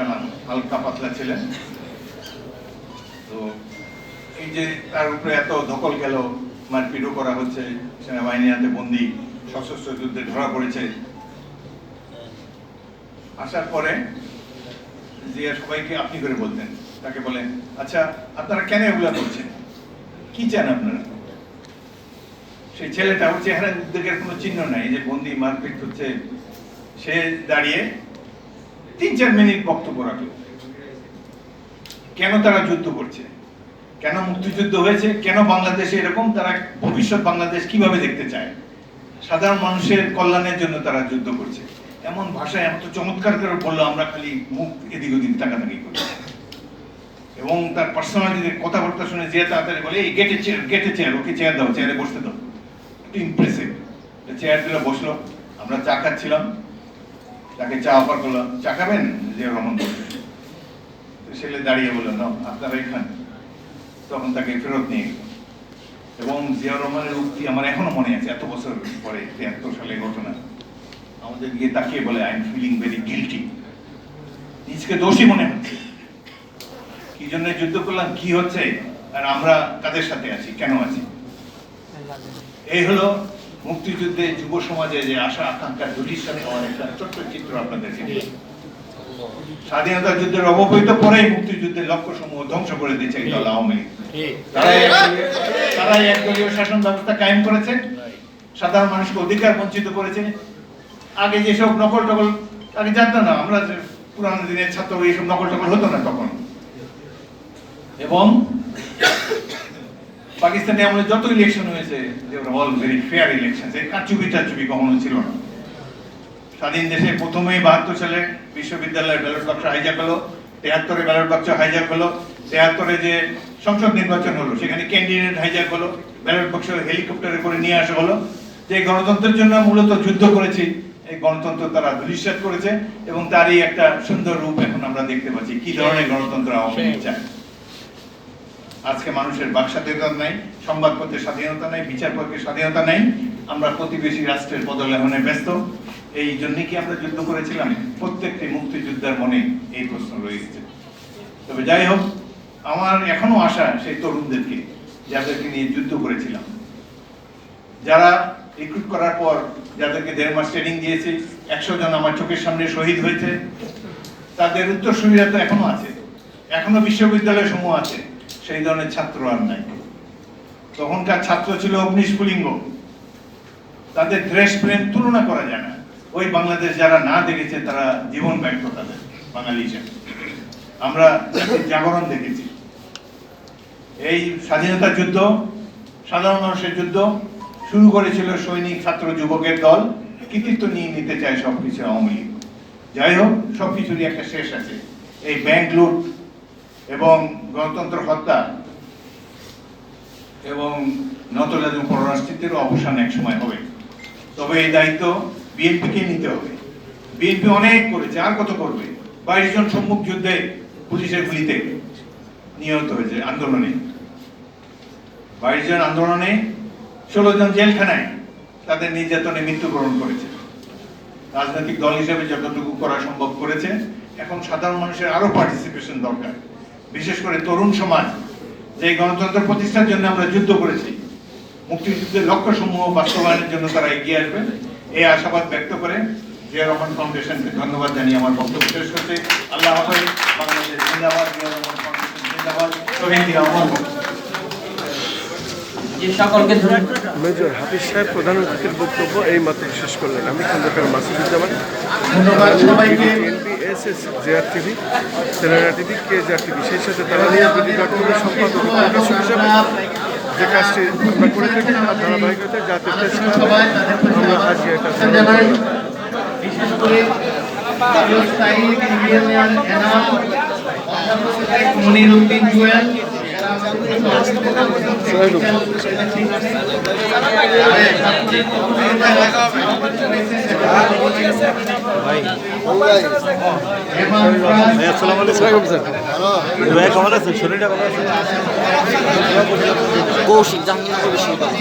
হালকা পাতলা ছিলেন। তো এই যে তার উপরে এত দখল গেল, মারপিটও করা হচ্ছে, সেনাবাহিনীর হাতে বন্দি, সশস্ত্র যুদ্ধে ধরা পড়েছে। আসার পরে জিয়া সবাইকে আপনি করে বলতেন, তাকে বলেন আচ্ছা আপনারা কেন এগুলা করছেন? কি চান আপনারা? সেই ছেলেটা ওর উদ্বেগের কোনো চিহ্ন নাই, যে বন্দি মারপিট হচ্ছে। সে দাঁড়িয়ে তিন চার মিনিট বক্তব্য রাখল। কেন তারা যুদ্ধ করছে? কেন মুক্তিযুদ্ধ হয়েছে? কেন বাংলাদেশে এরকম তারা ভবিষ্যৎ বাংলাদেশ কীভাবে দেখতে চায়? সাধারণ মানুষের কল্যাণের জন্য তারা যুদ্ধ করছে। এমন ভাষায় এত চমৎকার করে বলল, আমরা খালি মুখ এদিক ওদিক তাকাতাকি করি। এবং তার পার্সোনালিটির কথাবার্তা শুনে যে তাড়াতাড়ি বলে, এই গেটে চেয়ার গেটে চেয়ার ওকে চেয়ার দাও চেয়ারে বসতে দাও। ইমপ্রেসিভ চেয়ার দিলে, বসল। আমরা চা খাচ্ছিলাম। তাকে চা অফার করলাম চা খাবেন? যে রহমান ছেলে দাঁড়িয়ে বলল না আপনারাই খান তখন তাকে ফেরত নিয়ে এবং জিয়া রহমানের উক্তি আমার এখনও মনে আছে, এত বছর পরে, তিয়াত্তর সালে ঘটনা। আমাদের গিয়ে তাকিয়ে বলে I am feeling very guilty নিজকে দোষী মনে হচ্ছে। কি জন্য যুদ্ধ করলাম, কি হচ্ছে, আর আমরা কাদের সাথে আছি, কেন আছি? এই হলো মুক্তিযুদ্ধে যুব সমাজে যে আশা, আকাঙ্ক্ষা, দুটির হওয়ার একটা ছোট্ট চিত্র আপনাদেরকে স্বাধীনতা যুদ্ধের অবহিত পরেই মুক্তিযুদ্ধের লক্ষ্য সমূহ ধ্বংস করে দিয়েছে দল আওয়ামী লীগ। তারাই একদলীয়- শাসন ব্যবস্থা কায়েম করেছে, সাধারণ মানুষকে অধিকার বঞ্চিত করেছে। আগে যেসব নকল টকল আগে জানতো না, আমরা পুরানো দিনের ছাত্র, এইসব নকল টকল হতো না তখন। এবং পাকিস্তানে আমলে যত ইলেকশন হয়েছে অল ভেরি ফেয়ার ইলেকশন কারচুপি টাচুপি কখনো ছিল না। স্বাধীন দেশে প্রথমেই বাহাত্তর সালে বিশ্ববিদ্যালয়ের ব্যালট বাক্স হাইজাক হলো, তেহাত্তরে ব্যালট বাক্স হাইজাক হলো, তেহাত্তরে যে সংসদ নির্বাচন হলো, সেখানে ক্যান্ডিডেট হাইজাক হলো ব্যালট বাক্স হেলিকপ্টারে করে নিয়ে আসা হলো। যে গণতন্ত্রের জন্য মূলত যুদ্ধ করেছি, এই গণতন্ত্র তারা ধূলিসাৎ করেছে এবং তারই একটা সুন্দর রূপ এখন আমরা দেখতে পাচ্ছি। কি ধরনের গণতন্ত্র আওয়ামী চায়? আজকে মানুষের বাক স্বাধীনতা নাই, সংবাদপত্রের স্বাধীনতা নাই বিচারপত্রের স্বাধীনতা নাই। আমরা প্রতিবেশী রাষ্ট্রের পদলেখনে ব্যস্ত। এই জন্য কি আমরা যুদ্ধ করেছিলাম? প্রত্যেকটি মুক্তিযোদ্ধার মনে এই প্রশ্ন রয়েছে। তবে যাই হোক, আমার এখনও আশা সেই তরুণদেরকে, যাদেরকে নিয়ে যুদ্ধ করেছিলাম। যারা রিক্রুট করার পর যাদেরকে দেড় মাস ট্রেনিং দিয়েছি, একশো জন আমার চোখের সামনে শহীদ হয়েছে। তাদের উত্তরসূরিরা তো এখনও আছে। এখনও বিশ্ববিদ্যালয় সমূহ আছে। সেই ধরনের ছাত্র আর নাই। তখনকার ছাত্র ছিল অগ্নিস্ফুলিঙ্গ তাদের দেশ প্রেম তুলনা করা যায় না। ওই বাংলাদেশ যারা না দেখেছে, তারা জীবন ব্যর্থ তাদের বাঙালি হিসেবে আমরা জাগরণ দেখেছি। এই স্বাধীনতা যুদ্ধ, সাধারণ মানুষের যুদ্ধ, শুরু করেছিল সৈনিক, ছাত্র, যুবকের দল। কৃতিত্ব নিয়ে নিতে চায় সবকিছু আওয়ামী লীগ। যাই হোক, সবকিছুরই একটা শেষ আছে। এই ব্যাংক লুট এবং গণতন্ত্র হত্যা এবং নতজাত পররাষ্ট্রের অবসান এক সময় হবে। তবে এই দায়িত্ব বিএনপিকে নিতে হবে। বিএনপি অনেক করেছে, আর কত করবে? বাইশ জন সম্মুখ যুদ্ধে পুলিশের গুলিতে নিহত হয়েছে আন্দোলনে। বাইশ জন আন্দোলনে ষোলো জন জেলখানায় তাদের নির্যাতনে মৃত্যুবরণ করেছে। রাজনৈতিক দল হিসেবে যতটুকু করা সম্ভব করেছে, এখন সাধারণ মানুষের আরও পার্টিসিপেশন দরকার। বিশেষ করে তরুণ সমাজ যে গণতন্ত্র প্রতিষ্ঠার জন্য আমরা যুদ্ধ করেছি মুক্তিযুদ্ধের লক্ষ্য সমূহ বাস্তবায়নের জন্য তারা এগিয়ে আসবেন। এই আশাবাদ ব্যক্ত করে জিয়া রহমান ফাউন্ডেশনকে ধন্যবাদ জানিয়ে আমার বক্তব্য শেষ করতে আল্লাহ হাফেজ বাংলাদেশ জিন্দাবাদ জিয়া রহমান ফাউন্ডেশন শহীদ মেজর হাফিজ সাহেব প্রধান অতিথির বক্তব্য এই মাত্র শেষ করলেন। আমি খন্দকার মাসুদুজ্জামান। ধন্যবাদ সবাইকে। এস এস জেআর টিভি সেনারা টিভি কে জেআর টিভি সেই সাথে তারা নিয়ে সম্পাদক প্রকাশক হিসাবে যে কাজটি আমরা করে থাকি তার ধারাবাহিকতা জাতীয় প্রেস ক্লাবে আমরা আজকে এটা বিশেষ করে চিরস্থায়ী ইউনিয়ন এনাম, অধ্যাপক মনির উদ্দিন জুয়েল কৌশিক জাহাঙ্গীর বিশ্ববিদ্যালয়